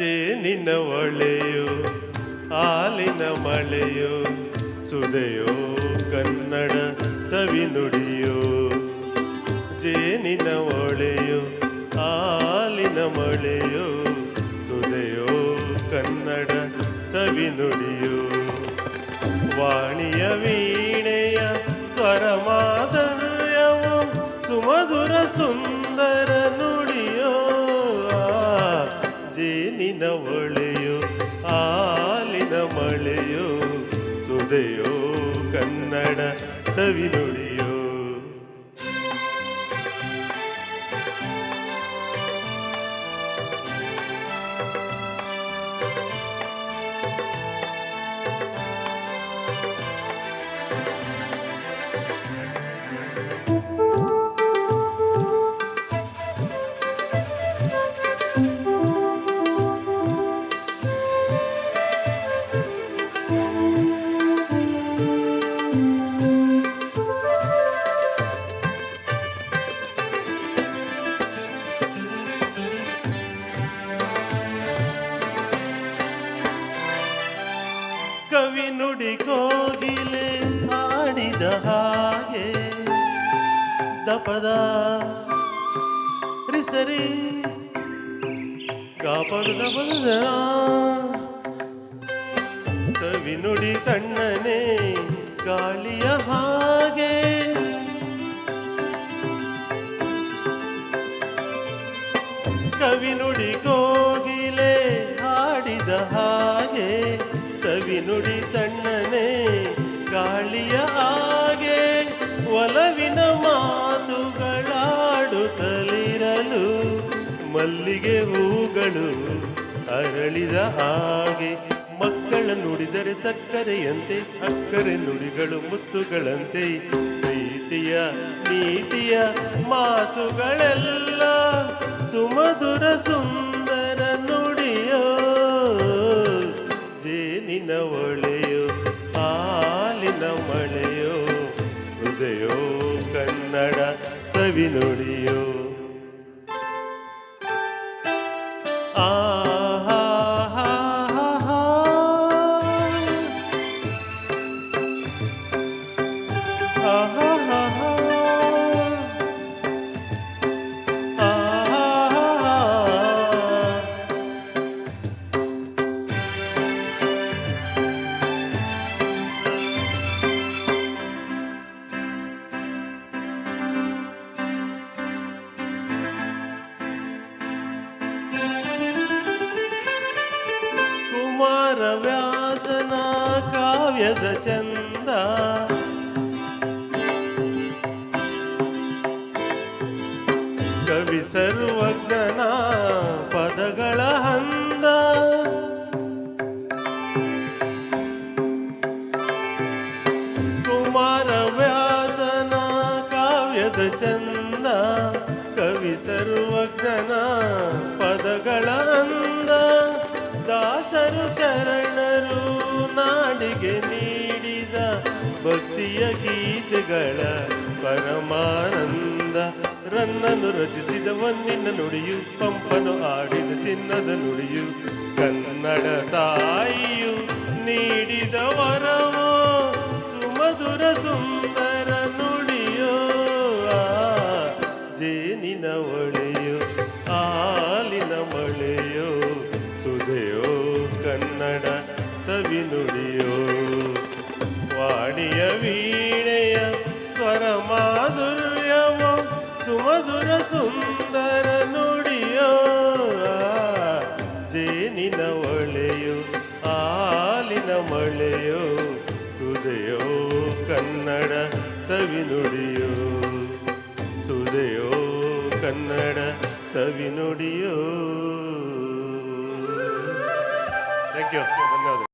ಜೇನಿನ ಒಳೆಯೋ, ಹಾಲಿನ ಮಳೆಯೋ, ಸುದೆಯೋ ಕನ್ನಡ ಸವಿನುಡಿಯೋ ಜೇನಿನ ಒಳೆಯೋ, ಹಾಲಿನ ಮಳೆಯೋ, ಸುದೆಯೋ ಕನ್ನಡ ಸವಿನುಡಿಯೋ ವಾಣಿಯ ವೀಣೆಯ ಸ್ವರ ಮಾಧುರ್ಯವು ಸುಮಧುರ ಸುಂದರ ಜೇನಿನ ಒಳೆಯೋ ಹಾಲಿನ ಮಳೆಯೋ ಸುದೆಯೋ ಕನ್ನಡ ಸವಿನುಡಿಯೋ. ದಪದ ರಿಸರಿ ಕಾಪದ ಪದ ನುಡಿ ತಣ್ಣನೆ ಗಾಳಿಯ ಹಾಗೆ. ಕವಿ ನುಡಿ ಕೋಗಿಲೆ ಹಾಡಿದ ಹಾಗೆ, ಸವಿ ನುಡಿ ತಣ್ಣನೆ ಗಾಳಿಯ ಹಾಗೆ. ಒಲವಿನ ಮಾತುಗಳಾಡುತ್ತಲಿರಲು ಮಲ್ಲಿಗೆ ಹೂಗಳು ಅರಳಿದ ಹಾಗೆ ಮಕ್ಕಳ ನುಡಿದರೆ ಸಕ್ಕರೆಯಂತೆ, ಅಕ್ಕರೆ ನುಡಿಗಳು ಮುತ್ತುಗಳಂತೆ, ಪ್ರೀತಿಯ ನೀತಿಯ ಮಾತುಗಳೆಲ್ಲ ಸುಮಧುರ ಸುಂದರ ನುಡಿಯೋ ಜೇನಿನ ಒಳೆಯೋ, ಹಾಲಿನ ಮಳೆಯೋ, ಹೃದಯೋ ಕನ್ನಡ ಸವಿ ನುಡಿಯೋ. ವ್ಯಾಸನ ಕಾವ್ಯದ ಚಂದ. ಕವಿ ಸರ್ವಜ್ಞನ ಪದಗಳ ಹಂದ. ಕುಮಾರ ವ್ಯಾಸನ ಕಾವ್ಯದ ಚಂದ. ಕವಿ ಸರ್ವಜ್ಞನ ಪದಗಳ ಅಂದ ದಾಸರು ಶರಣರು ನಾಡಿಗೆ ನೀಡಿದ ಭಕ್ತಿಯ ಗೀತೆಗಳ ಪರಮಾನಂದ. ರನ್ನನು ರಚಿಸಿದ ಒಂದಿನ ನುಡಿಯು, ಪಂಪನು ಆಡಿದ ಚಿನ್ನದ ನುಡಿಯು. ಕನ್ನಡ ತಾಯಿಯು ನೀಡಿದ ಸುಂದರ ನುಡಿಯೋ ಜೇನಿನ ಒಳೆಯೋ, ಹಾಲಿನ ಮಳೆಯೋ, ಸುದೆಯೋ ಕನ್ನಡ ಸವಿ ನುಡಿಯೋ. ಸುದೆಯೋ ಕನ್ನಡ ಸವಿ ನುಡಿಯೋ. ಥ್ಯಾಂಕ್ ಯು ಧನ್ಯವಾದ